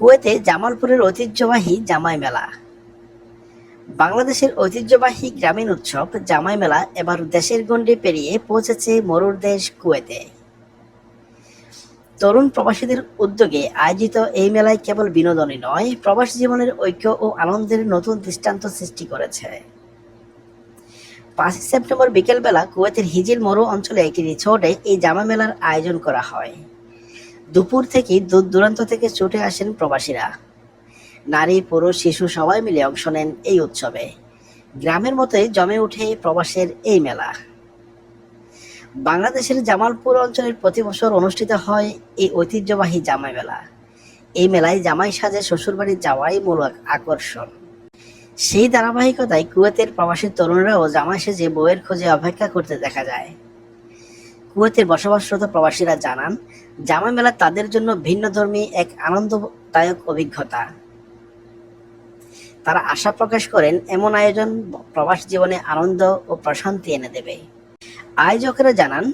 কুয়েতে জামালপুরের ঐতিহ্যবাহী জামাই মেলা। বাংলাদেশের ঐতিহ্যবাহী গ্রামীণ উৎসব জামাই মেলা এবার দেশের গণ্ডি পেরিয়ে পৌঁছেছে মরুর দেশ কুয়েতে। তরুণ প্রবাসীদের উদ্যোগে আয়োজিত এই মেলায় কেবল বিনোদনই নয়, প্রবাস জীবনের ঐক্য ও আনন্দের নতুন দৃষ্টান্ত সৃষ্টি করেছে। পাঁচই সেপ্টেম্বর বিকেলবেলা কুয়েতের হিজিল মরু অঞ্চলে একটি রিসোর্টে এই জামা মেলার আয়োজন করা হয়। দুপুর থেকে দূর দূরান্ত থেকে ছুটে আসেন প্রবাসীরা। নারী, পুরুষ, শিশু সবাই মিলে অংশ নেন এই উৎসবে। গ্রামের মতোই জমে উঠে প্রবাসের এই মেলা। বাংলাদেশের জামালপুর অঞ্চলের প্রতি বছর অনুষ্ঠিত হয় এই ঐতিহ্যবাহী জামাই মেলা। এই মেলায় জামাই সাজে শ্বশুরবাড়ি যাওয়াই মূল আকর্ষণ। সেই ধারাবাহিকতায় কুয়েতের প্রবাসী তরুণরাও জামাই সেজে বউয়ের খোঁজে অপেক্ষা করতে দেখা যায়। কুয়েতের বসবাসরত প্রবাসীরা জানান, জামা মেলা তাদের জন্য ভিন্নধর্মী এক আনন্দদায়ক অভিজ্ঞতা। তারা আশা প্রকাশ করেন, এমন আয়োজন প্রবাস জীবনে আনন্দ ও প্রশান্তি এনে দেবে। আয়োজকেরা জানান,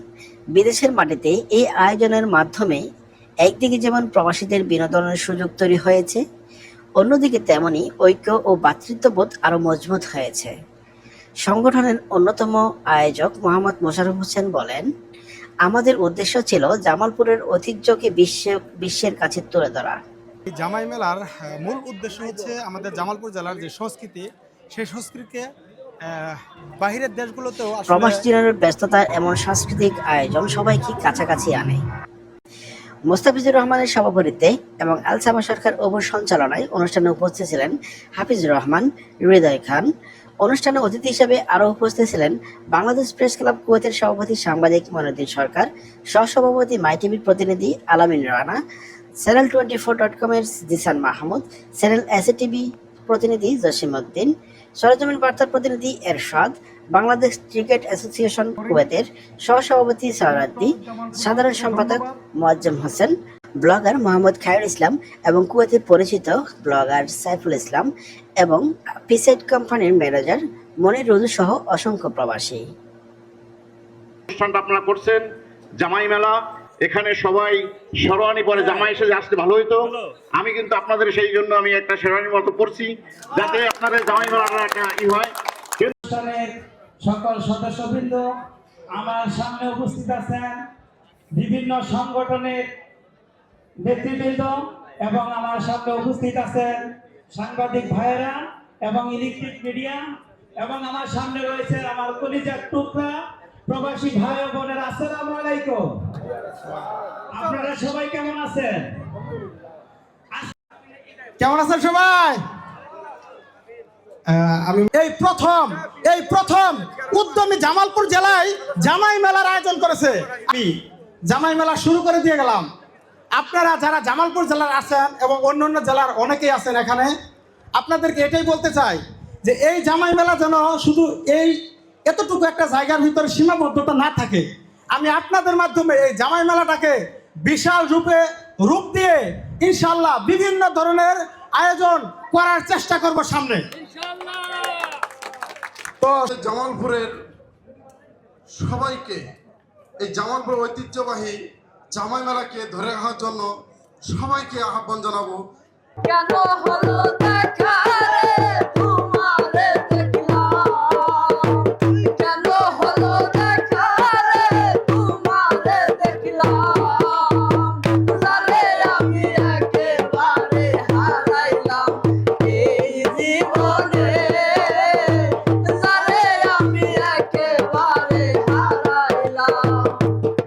বিদেশের মাটিতে এই আয়োজনের মাধ্যমে একদিকে যেমন প্রবাসীদের বিনোদনের সুযোগ তৈরি হয়েছে, অন্যদিকে তেমনি ঐক্য ও ভ্রাতৃত্ববোধ আরও মজবুত হয়েছে। সংগঠনের অন্যতম আয়োজক মোহাম্মদ মোশারফ হোসেন বলেন আমাদের উদ্দেশ্য ছিল জামালপুরের ঐতিহ্যকে বিশ্ব বিশ্বের কাছে তুলে ধরা। এই জামাই মেলার মূল উদ্দেশ্য হচ্ছে আমাদের জামালপুর জেলার যে সংস্কৃতি সেই সংস্কৃতিকে বাহিরের দেশগুলোতেও প্রবাস জীবনের ব্যস্ততার এমন সাংস্কৃতিক আয়োজন সবাইকে কাছাকাছি আনে। মোস্তাফিজুর রহমানের সভাপতিত্বে এবং আলসামা সরকার অবুর সঞ্চালনায় অনুষ্ঠানে উপস্থিত ছিলেন হাফিজুর রহমান হৃদয় খান অনুষ্ঠানে অতিথি হিসেবে আরও উপস্থিত ছিলেন বাংলাদেশ প্রেস ক্লাব কুয়েতের সভাপতি সাংবাদিক মনুদ্দিন সরকার, সহসভাপতি মাই টিভির প্রতিনিধি Alamin Rana, channel twenty four dot কমের Jisan Mahmud, channel SA TV প্রতিনিধি জসিম উদ্দিন, সরজমিন বার্তার প্রতিনিধি এরশাদ, বাংলাদেশ ক্রিকেট অ্যাসোসিয়েশন কুয়েতের সহসভাপতি সারাদ্দি, সাধারণ সম্পাদক মোয়াজ্জম হোসেন ব্লগার মোহাম্মদ খায়রুল ইসলাম এবং কুয়েতের পরিচিত ব্লগার সাইফুল ইসলাম এবং পিসেট কোম্পানির ম্যানেজার মনির রুজু সহ অসংখ্য প্রবাসী। অনুষ্ঠানটা আপনারা করছেন জামাই মেলা। এখানে সবাই শেরওয়ানি পরে জামাই এসে আসতে ভালো হইতো আমি কিন্তু আপনাদের সেই জন্য আমি একটা শেরওয়ানির মতো পড়ছি যাতে আপনাদের জামাই মেলাটা একটা ই হয়। অনুষ্ঠানের সকল সদস্যবৃন্দ আমার সামনে উপস্থিত আছেন। বিভিন্ন সংগঠনের নেতৃবৃন্দ এবং আমার সামনে উপস্থিত আছেন সাংবাদিক ভাইয়েরা এবং ইলেকট্রিক মিডিয়া এবং আমার সামনে রয়েছে আমার কলিজার টুকরা প্রবাসী ভাই বোনের আসসালামু আলাইকুম। আপনারা সবাই কেমন আছেন? কেমন আছেন সবাই? আমি এই প্রথম এই প্রথম উদ্যমী জামালপুর জেলায় জামাই মেলার আয়োজন করেছে। আমি জামাই মেলা শুরু করে দিয়ে গেলাম। আপনারা যারা জামালপুর জেলার আছেন এবং অন্যান্য জেলার অনেকেই আছেন এখানে, আপনাদেরকে এটাই বলতে চাই যে এই জামাই মেলা যেন শুধু এই এতটুকু একটা জায়গার ভিতরে সীমাবদ্ধতা না থাকে। আমি আপনাদের মাধ্যমে এই জামাই মেলাটাকে বিশাল রূপে রূপ দিয়ে ইনশাল্লাহ বিভিন্ন ধরনের আয়োজন করার চেষ্টা করব সামনে। তো জামালপুরের সবাইকে এই জামালপুর ঐতিহ্যবাহী জামাই মেলাকে ধরে রাখার জন্য সবাইকে আহ্বান জানাব। কেন হলো দেখা morning.